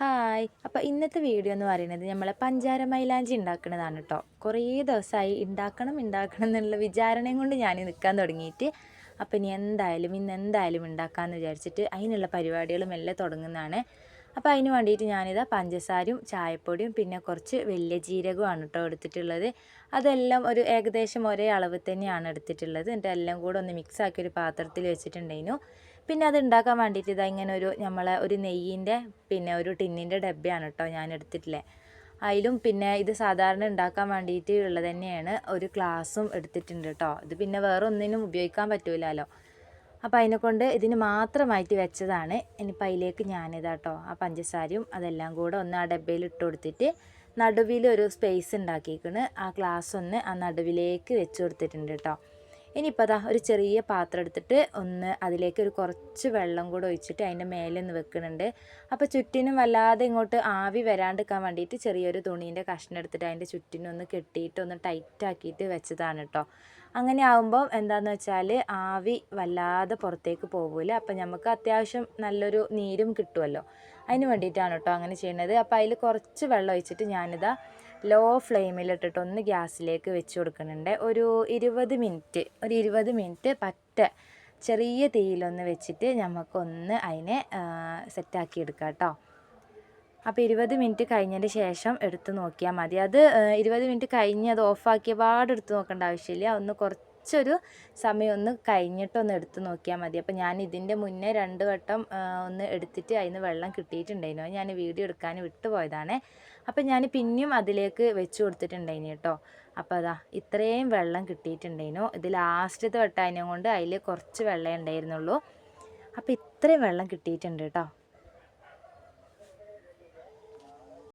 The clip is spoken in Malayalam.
ഹായ്. അപ്പോൾ ഇന്നത്തെ വീഡിയോ എന്ന് പറയുന്നത് നമ്മൾ പഞ്ചാര മൈലാഞ്ചി ഉണ്ടാക്കുന്നതാണ് കേട്ടോ കുറേ ദിവസമായി ഉണ്ടാക്കണം ഉണ്ടാക്കണം എന്നുള്ള വിചാരണയും കൊണ്ട് ഞാൻ നിൽക്കാൻ തുടങ്ങിയിട്ട്. അപ്പോൾ ഇനി എന്തായാലും ഇന്ന് എന്തായാലും ഉണ്ടാക്കാമെന്ന് വിചാരിച്ചിട്ട് അതിനുള്ള പരിപാടികളും എല്ലാം തുടങ്ങുന്നതാണ്. അപ്പോൾ അതിന് വേണ്ടിയിട്ട് ഞാനിതാ പഞ്ചസാരയും ചായപ്പൊടിയും പിന്നെ കുറച്ച് വലിയ ജീരകമാണ് കേട്ടോ എടുത്തിട്ടുള്ളത്. അതെല്ലാം ഒരു ഏകദേശം ഒരേ അളവ് തന്നെയാണ് എടുത്തിട്ടുള്ളത്. എന്നിട്ട് എല്ലാം കൂടെ ഒന്ന് മിക്സ് ആക്കി ഒരു പാത്രത്തിൽ വെച്ചിട്ടുണ്ടായിരുന്നു. പിന്നെ അത് ഉണ്ടാക്കാൻ വേണ്ടിയിട്ട് ഇതാ ഇങ്ങനെ ഒരു നമ്മളെ ഒരു നെയ്യിന്റെ പിന്നെ ഒരു ടിന്നിന്റെ ഡബ്ബയാണ് കേട്ടോ ഞാൻ എടുത്തിട്ടില്ലേ അതിലും പിന്നെ ഇത് സാധാരണ ഉണ്ടാക്കാൻ വേണ്ടിയിട്ട് ഉള്ളത് തന്നെയാണ് ഒരു ഗ്ലാസും എടുത്തിട്ടുണ്ട് കേട്ടോ ഇത് പിന്നെ വേറെ ഒന്നിനും ഉപയോഗിക്കാൻ പറ്റൂലല്ലോ അപ്പോൾ അതിനെക്കൊണ്ട് ഇതിന് മാത്രമായിട്ട് വെച്ചതാണ്. ഇനിയിപ്പോൾ അതിലേക്ക് ഞാനിതാ കേട്ടോ ആ പഞ്ചസാരയും അതെല്ലാം കൂടെ ഒന്ന് ആ ഡബ്ബയിൽ ഇട്ട് കൊടുത്തിട്ട് നടുവിൽ ഒരു സ്പേസ് ഉണ്ടാക്കിയിരിക്കുന്നത് ആ ഗ്ലാസ് ഒന്ന് ആ നടുവിലേക്ക് വെച്ച് കൊടുത്തിട്ടുണ്ട് കേട്ടോ ഇനിയിപ്പോൾ അതാ ഒരു ചെറിയ പാത്രം എടുത്തിട്ട് ഒന്ന് അതിലേക്ക് ഒരു കുറച്ച് വെള്ളം കൂടെ ഒഴിച്ചിട്ട് അതിന്റെ മേലെ ഒന്ന് വെക്കുന്നുണ്ട്. അപ്പോൾ ചുറ്റിനും വല്ലാതെ ഇങ്ങോട്ട് ആവി വരാണ്ടിരിക്കാൻ വേണ്ടിയിട്ട് ചെറിയൊരു തുണീന്റെ കഷ്ണം എടുത്തിട്ട് അതിന്റെ ചുറ്റിനൊന്ന് കെട്ടിയിട്ട് ഒന്ന് ടൈറ്റാക്കിയിട്ട് വെച്ചതാണ് കേട്ടോ അങ്ങനെ ആകുമ്പോൾ എന്താണെന്ന് വെച്ചാൽ ആവി വല്ലാതെ പുറത്തേക്ക് പോകില്ല അപ്പം നമുക്ക് അത്യാവശ്യം നല്ലൊരു നീരും കിട്ടുമല്ലോ അതിന് വേണ്ടിയിട്ടാണ് കേട്ടോ അങ്ങനെ ചെയ്യുന്നത് അപ്പോൾ അതിൽ കുറച്ച് വെള്ളം ഒഴിച്ചിട്ട് ഞാനിതാ ലോ ഫ്ലെയിമിലിട്ടിട്ട് ഒന്ന് ഗ്യാസിലേക്ക് വെച്ച് കൊടുക്കുന്നുണ്ട്. ഒരു ഇരുപത് മിനിറ്റ് ഒരു ഇരുപത് മിനിറ്റ് പറ്റ ചെറിയ തീയിലൊന്ന് വെച്ചിട്ട് നമുക്കൊന്ന് അതിനെ സെറ്റാക്കി എടുക്കാം കേട്ടോ അപ്പോൾ ഇരുപത് മിനിറ്റ് കഴിഞ്ഞതിന് ശേഷം എടുത്ത് നോക്കിയാൽ മതി. അത് ഇരുപത് മിനിറ്റ് കഴിഞ്ഞ് അത് ഓഫാക്കിയ പാട് എടുത്ത് നോക്കേണ്ട ആവശ്യമില്ല. ഒന്ന് കുറച്ചൊരു സമയം ഒന്ന് കഴിഞ്ഞിട്ടൊന്ന് എടുത്ത് നോക്കിയാൽ മതി. അപ്പോൾ ഞാൻ ഇതിന്റെ മുന്നേ രണ്ട് വട്ടം ഒന്ന് എടുത്തിട്ട് അതിന് വെള്ളം കിട്ടിയിട്ടുണ്ടായിരുന്നു. ഞാൻ വീഡിയോ എടുക്കാൻ വിട്ടുപോയതാണ് അപ്പോൾ ഞാൻ പിന്നെയും അതിലേക്ക് വെച്ച് കൊടുത്തിട്ടുണ്ടായിന് കേട്ടോ. അപ്പോൾ അതാ ഇത്രയും വെള്ളം കിട്ടിയിട്ടുണ്ടായിരുന്നു. ഇത് ലാസ്റ്റത്തെ വട്ടം അതിനെ കൊണ്ട് അതിൽ കുറച്ച് വെള്ളമേ ഉണ്ടായിരുന്നുള്ളൂ. അപ്പോൾ ഇത്രയും വെള്ളം കിട്ടിയിട്ടുണ്ട് കേട്ടോ.